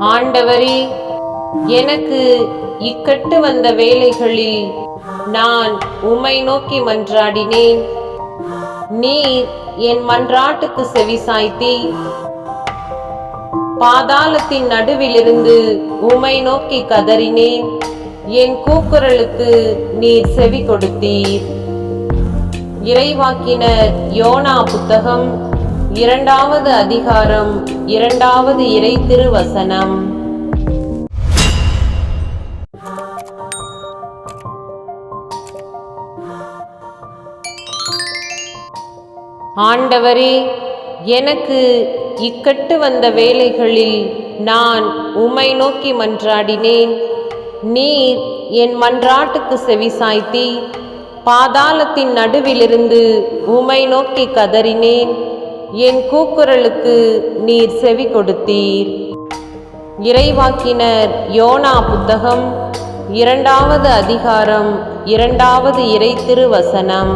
ஆண்டவரே எனக்கு இக்கட்டு வந்த வேலைகளில் நான் உம்மை நோக்கி மன்றாடினேன். நீர் என் மன்றாட்டுக்கு செவிசாய்த்தி பாதாளத்தின் நடுவிலிருந்து உம்மை நோக்கி கதறினேன். என் கூக்குரலுக்கு நீர் செவி கொடுத்தீர். இறைவாக்கினர் யோனா புத்தகம் இரண்டாவது அதிகாரம் இரண்டாவது இறை திருவசனம். ஆண்டவரே எனக்கு இக்கட்டு வந்த வேலைகளில் நான் உமை நோக்கி மன்றாடினேன். நீர் என் மன்றாட்டுக்கு செவிசாய்த்தி பாதாளத்தின் நடுவிலிருந்து உமை நோக்கி கதறினேன். என் கூக்குரலுக்கு நீர் செவி கொடுத்தீர். இறைவாக்கினர் யோனா புத்தகம் இரண்டாவது அதிகாரம் இரண்டாவது இறை திருவசனம்.